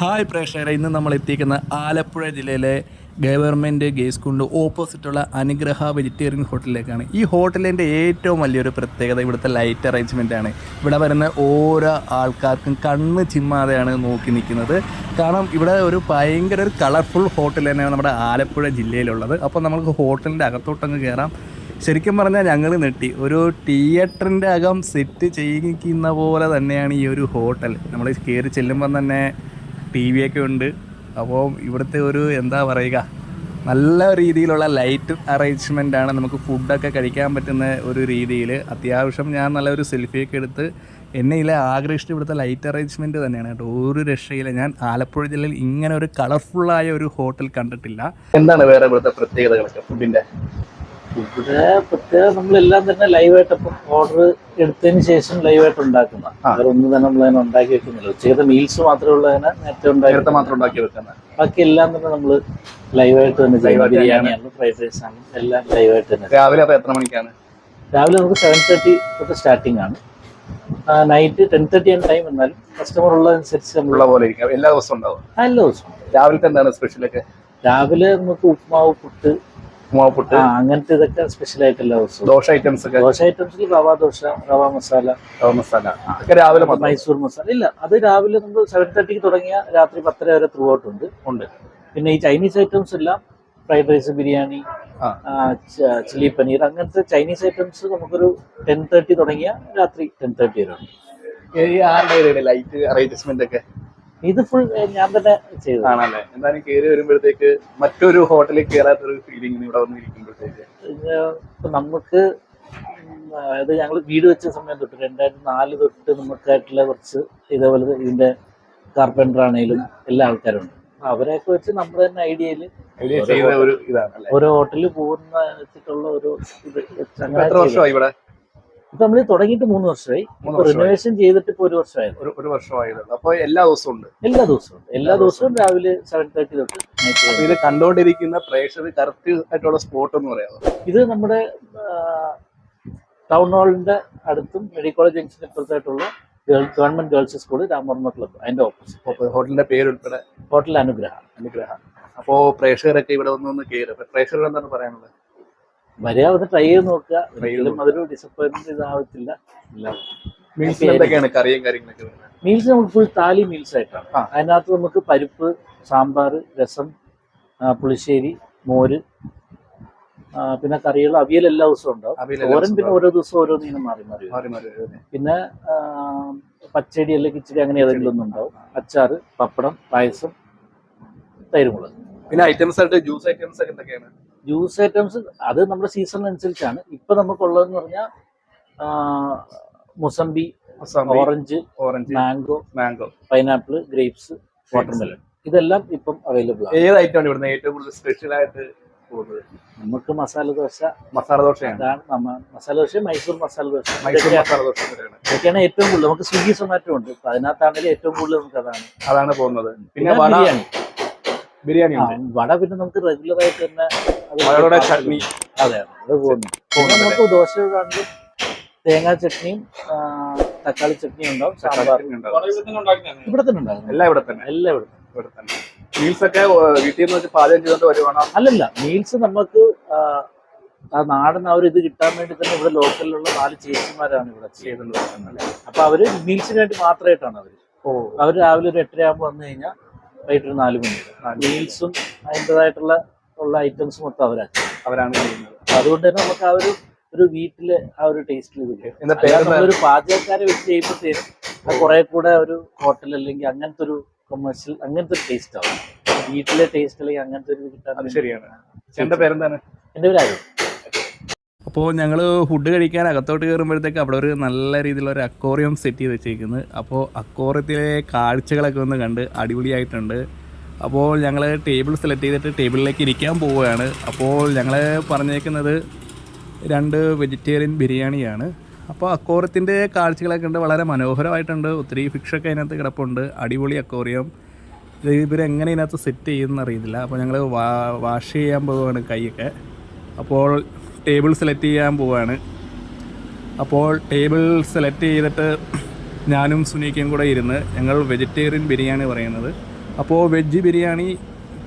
Hi പ്രേക്ഷകരെ ഇന്ന് നമ്മൾ എത്തിക്കുന്ന ആലപ്പുഴ ജില്ലയിലെ ഗവൺമെന്റ് ഗേസ് സ്കൂളിന്റെ ഓപ്പോസിറ്റുള്ള അനുഗ്രഹ വെജിറ്റേറിയൻ ഹോട്ടലിലേക്കാണ്. ഈ ഹോട്ടലിന്റെ ഏറ്റവും വലിയൊരു പ്രത്യേകത ഇവിടുത്തെ ലൈറ്റ് അറേഞ്ച്മെന്റ് ആണ്. ഇവിടെ വരുന്ന ഓരോ ആൾക്കാർക്കും കണ്ണ് ചിമ്മാതെയാണ് നോക്കി നിൽക്കുന്നത്. കാരണം ഇവിടെ ഒരു ഭയങ്കര ഒരു കളർഫുൾ ഹോട്ടൽ തന്നെയാണ് നമ്മുടെ ആലപ്പുഴ ജില്ലയിലുള്ളത്. അപ്പോൾ നമുക്ക് ഹോട്ടലിന്റെ അകത്തോട്ടങ്ങ് കയറാം. ശരിക്കും പറഞ്ഞാൽ ഞങ്ങൾ നെട്ടി ഒരു തിയേറ്ററിന്റെ അകം സെറ്റ് ചെയ്യിക്കുന്ന പോലെ തന്നെയാണ് ഈ ഒരു ഹോട്ടൽ. നമ്മൾ കയറി ചെല്ലുമ്പം തന്നെ ടി വി ഒക്കെ ഉണ്ട്. അപ്പോൾ ഇവിടുത്തെ ഒരു എന്താ പറയുക നല്ല രീതിയിലുള്ള ലൈറ്റ് അറേഞ്ച്മെന്റ് ആണ് നമുക്ക് ഫുഡൊക്കെ കഴിക്കാൻ പറ്റുന്ന ഒരു രീതിയിൽ അത്യാവശ്യം ഞാൻ നല്ലൊരു സെൽഫിയൊക്കെ എടുത്ത് എന്നെ ഇല്ല ആഗ്രഹിച്ചിട്ട് ഇവിടുത്തെ ലൈറ്റ് അറേഞ്ച്മെന്റ് തന്നെയാണ് കേട്ടോ. ഒരു രക്ഷയില്ല. ഞാൻ ആലപ്പുഴ ജില്ലയിൽ ഇങ്ങനെ ഒരു കളർഫുള്ളായ ഒരു ഹോട്ടൽ കണ്ടിട്ടില്ല. എന്താണ് വേറെ ഇവിടുത്തെ പ്രത്യേകതകളൊക്കെ ഫുഡിന്റെ ഇവിടെ പ്രത്യേകം നമ്മളെല്ലാം തന്നെ ലൈവായിട്ട് അപ്പം ഓർഡർ എടുത്തതിന് ശേഷം ലൈവായിട്ട് ഉണ്ടാക്കുന്ന. ആ. വേറെ തന്നെ നമ്മൾ അതിനെ ഉണ്ടാക്കി വെക്കുന്നില്ല. ഉച്ചയ്ക്കത്തെ മീൽസ് മാത്രമേ ഉള്ളതിനെ നേരത്തെ ഉണ്ടാക്കി മാത്രം ഉണ്ടാക്കി വെക്കുന്നത് ബാക്കി എല്ലാം തന്നെ നമ്മൾ ലൈവായിട്ട് തന്നെ ചെയ്യും. Live ആയിട്ട് ബിരിയാണി ആണ് ഫ്രൈഡ് റൈസ് ആണ് എല്ലാം ലൈവായിട്ട് തന്നെ. രാവിലെ അപ്പോൾ എത്ര മണിക്കാണ്? രാവിലെ നമുക്ക് സെവൻ തേർട്ടി തൊട്ട് സ്റ്റാർട്ടിംഗ് ആണ്. നൈറ്റ് ടെൻ തേർട്ടി ആണ് ടൈം എന്നാലും കസ്റ്റമർ ഉള്ളതനുസരിച്ച് നമ്മളുള്ള പോലെ ഇരിക്കാം. എല്ലാ ദിവസവും ഉണ്ടാവും. എല്ലാ ദിവസവും. രാവിലത്തെ എന്താണ് സ്പെഷ്യലൊക്കെ രാവിലെ നമുക്ക് ഉപ്മാവ് പുട്ട് ഉമാപ്പുട്ട് ആ അങ്ങനത്തെ ഇതൊക്കെ സ്പെഷ്യൽ ആയിട്ട് എല്ലാ ദിവസവും ദോശ ഐറ്റംസ് ഒക്കെ. ദോശ ഐറ്റംസിൽ റവ ദോശ റവ മസാല റവ മസാല. ഒക്കെ രാവിലെ മൈസൂർ മസാല. ഇല്ല അത് രാവിലെ നമ്മൾ സെവൻ തേർട്ടിക്ക് തുടങ്ങിയ രാത്രി പത്തര വരെ ത്രൂ ഔട്ട് ഉണ്ട്. ഉണ്ട്. പിന്നെ ഈ ചൈനീസ് ഐറ്റംസ് എല്ലാം fried rice biryani chilli paneer അങ്ങനത്തെ ചൈനീസ് ഐറ്റംസ് നമുക്കൊരു ടെൻ തേർട്ടി തുടങ്ങിയ രാത്രി ടെൻ തേർട്ടി വരെ ഉണ്ട്. ലൈറ്റ് അറേഞ്ച്മെന്റ് ഒക്കെ. ഇത് ഫുൾ ഞാൻ തന്നെ ചെയ്തു ആണല്ലേ? എന്തായാലും കയറി വരുമ്പോഴത്തേക്ക് മറ്റൊരു ഹോട്ടലിൽ കയറാത്തൊരു ഫീലിംഗ് ഇവിടെ വന്നിരിക്കുമ്പോഴത്തേക്ക്. നമുക്ക് അതായത് ഞങ്ങൾ വീട് വെച്ച സമയം തൊട്ട് രണ്ടായിരത്തി നാല് തൊട്ട് നമുക്കായിട്ടുള്ള കുറച്ച് ഇതേപോലെ ഇതിന്റെ കാർപ്പന്റർ ആണെങ്കിലും എല്ലാ ആൾക്കാരും ഉണ്ട് അവരെയൊക്കെ വെച്ച് നമ്മൾ തന്നെ ഐഡിയയിൽ ഓരോ ഹോട്ടലിൽ പോകുന്ന വെച്ചിട്ടുള്ള ഒരു ഇത് ഇപ്പൊ നമ്മൾ തുടങ്ങിയിട്ട് മൂന്ന് വർഷമായി. റിനോവേഷൻ ചെയ്തിട്ട് ഇപ്പൊ ഒരു വർഷമായി ഒരു വർഷമായി അപ്പൊ അപ്പോൾ എല്ലാ ദിവസവും ഉണ്ട്. എല്ലാ ദിവസവും എല്ലാ ദിവസവും രാവിലെ സെവൻ തേർട്ടി തൊട്ട് ഇത് കണ്ടോണ്ടിരിക്കുന്ന പ്രേക്ഷകർ കറക്റ്റ് ആയിട്ടുള്ള സ്പോട്ട് എന്ന് പറയാം. ഇത് നമ്മുടെ ടൗൺ ഹാളിന്റെ അടുത്തും മെഡിക്കൽ കോളേജ് ജംഗ്ഷന് ഇപ്പുറത്തായിട്ടുള്ള government girls school Ramavarma club അതിന്റെ ഓപ്പോസിറ്റ് ഹോട്ടലിന്റെ പേര് ഉൾപ്പെടെ ഹോട്ടൽ അനുഗ്രഹ. അനുഗ്രഹ. അപ്പോ പ്രേക്ഷകരൊക്കെ ഇവിടെ വന്ന് ഒന്ന് കയറി പ്രേക്ഷകർ എന്താണ് പറയാനുള്ളത്? വരിക ഒന്ന് ട്രൈ ചെയ്ത് നോക്കുക. ഒരിക്കലും അതൊരു ഡിസപ്പോയിൻമെന്റ് ഇതാവത്തില്ല. മീൽസ് എന്തൊക്കെയാണ് കറിയും കാര്യങ്ങളൊക്കെ മീൽസ് നമുക്ക് ഫുൾ താലി മീൽസ് ആയിട്ടാണ്. അതിനകത്ത് നമുക്ക് പരിപ്പ് സാമ്പാർ രസം പുളിശ്ശേരി മോര് പിന്നെ കറികൾ അവിയൽ എല്ലാ ദിവസവും ഉണ്ടാവും. തോരൻ പിന്നെ ഓരോ ദിവസവും ഓരോന്നിനും മാറി മാറി മാറി പിന്നെ പച്ചടി അല്ലെങ്കിൽ കിച്ചടി അങ്ങനെ ഏതെങ്കിലും ഒന്നും ഉണ്ടാവും. അച്ചാർ പപ്പടം പായസം തൈരുമുളക് പിന്നെ ഐറ്റംസ് ആയിട്ട് ജ്യൂസ് ഐറ്റംസ് ഒക്കെ എന്തൊക്കെയാണ്? ജ്യൂസ് ഐറ്റംസ് അത് നമ്മുടെ സീസണിനനുസരിച്ചാണ് ഇപ്പൊ നമുക്കുള്ളതെന്ന് പറഞ്ഞാൽ mosambi orange orange mango mango pineapple grapes watermelon. ഇതെല്ലാം ഇപ്പം അവൈലബിൾ ആണ്. ഏത് ഐറ്റമാണ് ഇവിടുന്ന് ഏറ്റവും കൂടുതൽ സ്പെഷ്യൽ ആയിട്ട് പോകുന്നത്? നമുക്ക് മസാല ദോശ മസാല ദോശയാണ്. മസാല ദോശ മൈസൂർ മസാല ദോശ. മൈസൂർ മസാല ദോശ. ഇതൊക്കെയാണ് ഏറ്റവും കൂടുതൽ. നമുക്ക് സ്വിഗ്ഗി സൊമാറ്റോ ഉണ്ട്. അതിനകത്താണെങ്കിൽ ഏറ്റവും കൂടുതൽ നമുക്ക് അതാണ് അതാണ് പോകുന്നത്. പിന്നെ പിന്നെ ബിരിയാണി. ബിരിയാണി ഉണ്ട്. വട പിന്നെ നമുക്ക് റെഗുലർ ആയിട്ട് തന്നെ വടയുടെ ചട്നി. അതെ അത് പോകുന്നു. നമുക്ക് ദോശയാണെങ്കിലും തേങ്ങാ ചട്നിയും തക്കാളി ചട്നിയും ഉണ്ടാവും. ഉണ്ടാവും. ഇവിടെ തന്നെ ഉണ്ടാകും എല്ലാം ഇവിടെ തന്നെ എല്ലാം ഇവിടെ ഇവിടെ തന്നെ. മീൽസ് ഒക്കെ വീട്ടിൽ നിന്ന് വെച്ച് പാചകം ചെയ്തുകൊണ്ട് വരുവാണോ? അല്ലല്ല മീൽസ് നമുക്ക് ആ, നാടൻ ആ ഒരു ഇത് കിട്ടാൻ വേണ്ടി തന്നെ ഇവിടെ ലോക്കലിലുള്ള നാല് ചേച്ചിമാരാണ് ഇവിടെ ചെയ്യുന്നത് ചെയ്തുകൊണ്ട് അപ്പൊ അവർ മീൽസിന് വേണ്ടി മാത്രമായിട്ടാണ് അവർ. അവർ അവർ രാവിലെ ഒരു എട്ടര ആകുമ്പോൾ വന്നു കഴിഞ്ഞാൽ വൈകിട്ട് ഒരു നാല് മണി. മീൽസും അതിന്റെതായിട്ടുള്ള ഉള്ള ഐറ്റംസ് മൊത്തം അവരാണ് അവരാണ് ചെയ്യുന്നത്. അതുകൊണ്ട് തന്നെ നമുക്ക് ആ ഒരു ഒരു വീട്ടിലെ ആ ഒരു ടേസ്റ്റിൽ ഒരു പാചകക്കാരെ വെച്ച് ചെയ്യുമ്പോഴത്തേനും കുറെ കൂടെ ഒരു ഹോട്ടൽ അല്ലെങ്കിൽ അങ്ങനത്തെ ഒരു കൊമേഴ്സ്യൽ അങ്ങനത്തെ ഒരു ടേസ്റ്റ് ആവും. വീട്ടിലെ ടേസ്റ്റ് അല്ലെങ്കിൽ അങ്ങനത്തെ ഒരു കിട്ടാൻ ശരിയാണ്. എന്റെ പേരെന്താണ്? എന്റെ പേര് ആരും അപ്പോൾ ഞങ്ങൾ ഫുഡ് കഴിക്കാൻ അകത്തോട്ട് കയറുമ്പോഴത്തേക്ക് അവിടെ ഒരു നല്ല രീതിയിലുള്ള ഒരു അക്വോറിയം സെറ്റ് ചെയ്ത് വെച്ചേക്കുന്നത് അപ്പോൾ അക്വോറിയത്തിലെ കാഴ്ചകളൊക്കെ ഒന്ന് കണ്ട് അടിപൊളിയായിട്ടുണ്ട്. അപ്പോൾ ഞങ്ങൾ ടേബിൾ സെലക്ട് ചെയ്തിട്ട് ടേബിളിലേക്ക് ഇരിക്കാൻ പോവുകയാണ്. അപ്പോൾ ഞങ്ങൾ പറഞ്ഞേക്കുന്നത് രണ്ട് വെജിറ്റേറിയൻ ബിരിയാണിയാണ്. അപ്പോൾ അക്വോറിയത്തിന്റെ കാഴ്ചകളൊക്കെ ഉണ്ട് വളരെ മനോഹരമായിട്ടുണ്ട്. ഒത്തിരി ഫിക്ഷൊക്കെ അതിനകത്ത് കിടപ്പുണ്ട്. അടിപൊളി അക്വോറിയം ഇത് ഇവരെങ്ങനെ ഇതിനകത്ത് സെറ്റ് ചെയ്യുമെന്ന് അപ്പോൾ ഞങ്ങൾ വാഷ് ചെയ്യാൻ പോവുകയാണ് കൈയൊക്കെ. അപ്പോൾ ടേബിൾ സെലക്ട് ചെയ്യാൻ പോവാണ്. അപ്പോൾ ടേബിൾ സെലക്ട് ചെയ്തിട്ട് ഞാനും സുനീക്കയും കൂടെ ഇരുന്ന് ഞങ്ങൾ വെജിറ്റേറിയൻ ബിരിയാണി പറയുന്നത്. അപ്പോൾ വെജ് ബിരിയാണി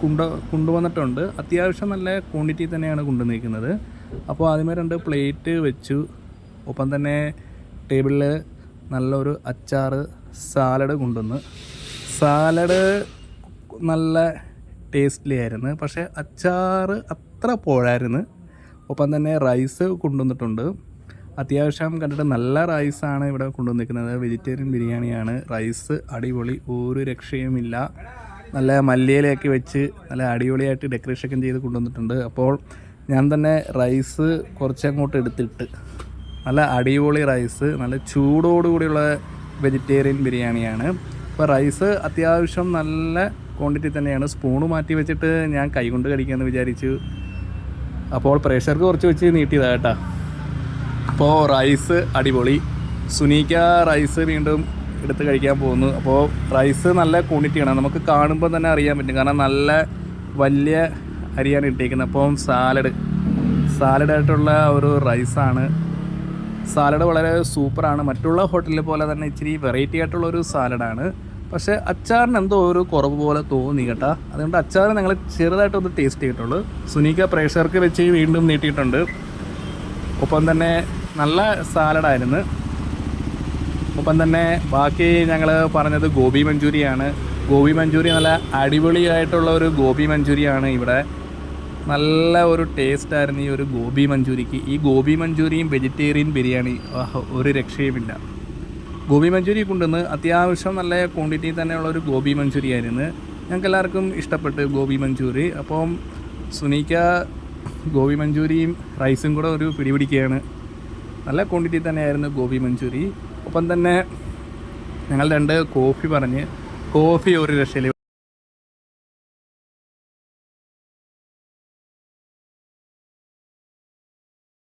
കൊണ്ട് കൊണ്ടുവന്നിട്ടുണ്ട്. അത്യാവശ്യം നല്ല ക്വാണ്ടിറ്റി തന്നെയാണ് കൊണ്ടുവന്നിരിക്കുന്നത് അപ്പോൾ ആദ്യമേ രണ്ട് പ്ലേറ്റ് വെച്ചു. ഒപ്പം തന്നെ ടേബിളിൽ നല്ലൊരു അച്ചാറ് സാലഡ് കൊണ്ടുവന്ന്. സാലഡ് നല്ല ടേസ്റ്റ്ലി ആയിരുന്നു പക്ഷേ അച്ചാറ് അത്ര പോഴായിരുന്നു ഒപ്പം തന്നെ റൈസ് കൊണ്ടുവന്നിട്ടുണ്ട്. അത്യാവശ്യം കണ്ടിട്ട് നല്ല റൈസാണ് ഇവിടെ കൊണ്ടുവന്നിരിക്കുന്നത്. വെജിറ്റേറിയൻ ബിരിയാണിയാണ് റൈസ് അടിപൊളി ഒരു രക്ഷയുമില്ല. നല്ല മല്ലിയിലയൊക്കെ വെച്ച് നല്ല അടിപൊളിയായിട്ട് ഡെക്കറേഷൻ ചെയ്ത് കൊണ്ടുവന്നിട്ടുണ്ട്. അപ്പോൾ ഞാൻ തന്നെ റൈസ് കുറച്ചങ്ങോട്ട് എടുത്തിട്ട് നല്ല അടിപൊളി റൈസ് നല്ല ചൂടോടുകൂടിയുള്ള വെജിറ്റേറിയൻ ബിരിയാണിയാണ് അപ്പോൾ റൈസ് അത്യാവശ്യം നല്ല ക്വാണ്ടിറ്റി തന്നെയാണ്. സ്പൂണ് മാറ്റി വെച്ചിട്ട് ഞാൻ കൈകൊണ്ട് കഴിക്കാമെന്ന് വിചാരിച്ചു. അപ്പോൾ പ്രഷർ കുറച്ച് വെച്ച് നീട്ടിയതാണ് അപ്പോൾ റൈസ് അടിപൊളി. സുനീക്ക റൈസ് വീണ്ടും എടുത്ത് കഴിക്കാൻ പോകുന്നു. അപ്പോൾ റൈസ് നല്ല ക്വാണ്ടിറ്റിയാണ്. നമുക്ക് കാണുമ്പോൾ തന്നെ അറിയാൻ പറ്റും. കാരണം നല്ല വലിയ അരിയാണ് ഇട്ടേക്കുന്നത്. അപ്പോൾ സാലഡ്. സാലഡായിട്ടുള്ള ഒരു റൈസാണ്. സാലഡ് വളരെ സൂപ്പറാണ്. മറ്റുള്ള ഹോട്ടലിലെ പോലെ തന്നെ ഇച്ചിരി വെറൈറ്റി ആയിട്ടുള്ള ഒരു സാലഡാണ്. പക്ഷേ അച്ചാറിന് എന്തോ ഒരു കുറവ് പോലെ തോന്നി കേട്ടാ. അതുകൊണ്ട് അച്ചാർ ഞങ്ങൾ ചെറുതായിട്ടൊന്ന് ടേസ്റ്റ് ചെയ്തിട്ടുള്ളൂ. സുനീക്ക പ്രേഷർക്ക് വെച്ച് വീണ്ടും നീട്ടിയിട്ടുണ്ട്. ഒപ്പം തന്നെ നല്ല സാലഡായിരുന്നു ഒപ്പം തന്നെ ബാക്കി ഞങ്ങൾ പറഞ്ഞത് ഗോബി മഞ്ചൂരിയാണ്. ഗോബി മഞ്ചൂരി നല്ല അടിപൊളിയായിട്ടുള്ള ഒരു ഗോബി മഞ്ചൂരിയാണ് ഇവിടെ. നല്ല ഒരു ടേസ്റ്റായിരുന്നു ഈ ഒരു ഗോബി മഞ്ചൂരിക്ക്. ഈ ഗോബി മഞ്ചൂരിയും വെജിറ്റേറിയൻ ബിരിയാണി. ഒരു രക്ഷയുമില്ല. ഗോബി മഞ്ചൂരി കൊണ്ടുവന്ന് അത്യാവശ്യം നല്ല ക്വാണ്ടിറ്റി തന്നെയുള്ള ഒരു ഗോബി മഞ്ചൂരി ആയിരുന്നു ഞങ്ങൾക്ക് എല്ലാവർക്കും ഇഷ്ടപ്പെട്ട് ഗോബി മഞ്ചൂരി. അപ്പം സുനീക്ക ഗോബി മഞ്ചൂരിയും റൈസും കൂടെ ഒരു പിടിപിടിക്കുകയാണ്. നല്ല ക്വാണ്ടിറ്റി തന്നെയായിരുന്നു ഗോബി മഞ്ചൂരി. ഒപ്പം തന്നെ ഞങ്ങൾ രണ്ട് കോഫി പറഞ്ഞ് കോഫി ഒരു രക്ഷയിൽ